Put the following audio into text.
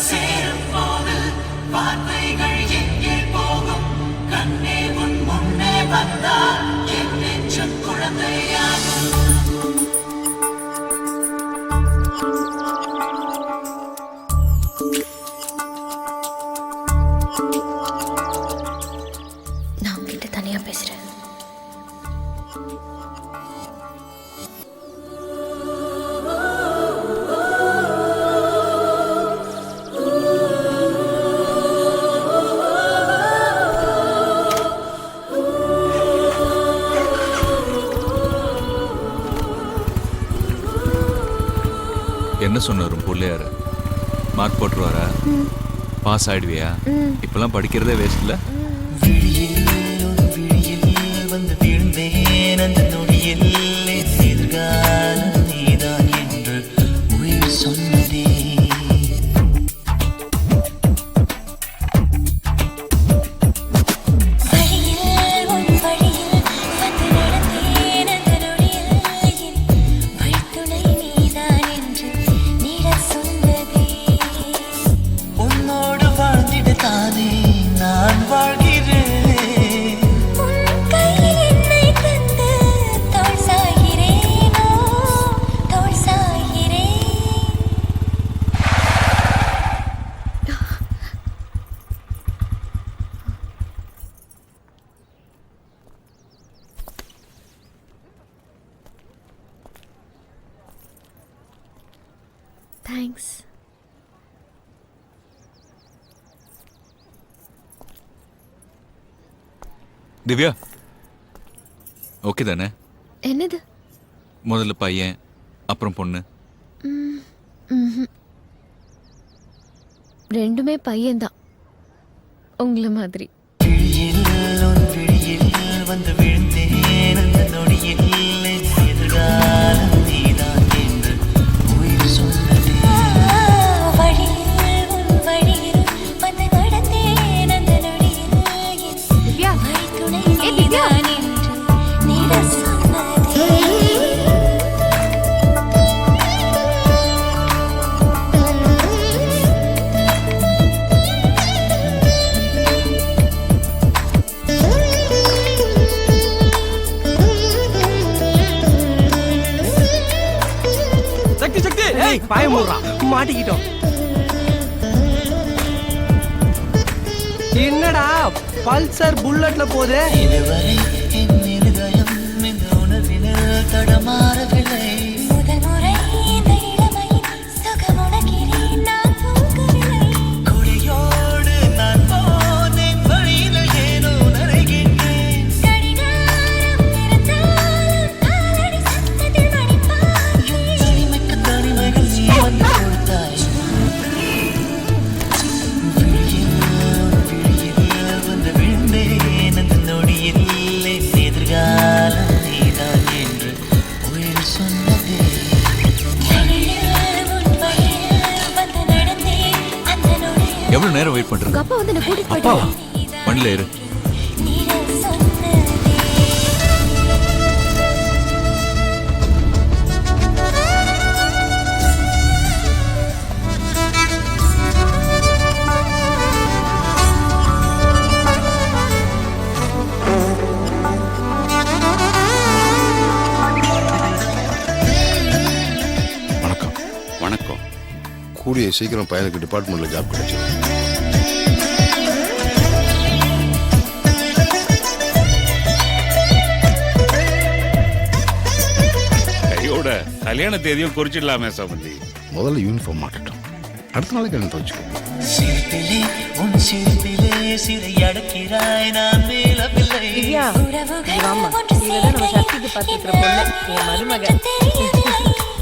சேரும் போது வார்த்தைகள் எங்கே போகும்? கண்ணே உன் முன்னே வந்தார் என்ன சொன்னாரும் பிள்ளையாரு? மார்க் போட்டுருவாரா? பாஸ் ஆயிடுவியா? இப்பெல்லாம் படிக்கிறதே வேஸ்ட் இல்ல? விழியில் வந்து விழுந்தேன். அந்த நொடியில் தேங்க்ஸ் திவ்யா. ஓகே தானே? என்னது? முதல்ல பையன் அப்புறம் பொண்ணு. ரெண்டுமே பையன்தான். உங்களை மாதிரி. வந்து ஏய் பாய மாட்டிக்கிட்டோம். என்னடா பல்சர் புல்லட்ல போகுது? இதுவரை எவ்வளவு நேரம் வெயிட் பண்றது? அப்பா வந்து என்ன கூட்டிட்டு போயிட்டாரு. வண்டில இரு கூடிய சீக்கிரம் பையனுக்கு டிபார்ட்மெண்ட்ல ஜாப் கிடைச்சு கையோட கல்யாண தேதியும் குறிச்சிடலாமே சம்பந்தி முதல்ல யூனிஃபார்ம் மாட்டட்டும். அடுத்த நாளைக்கு என்ன துவச்சுக்கோ. சிரிப்பிலே உன் சிரிப்பிலே சிறை அடக்கிறாய் நான் மேலவில்லை. எனக்கு தெரியவில்லை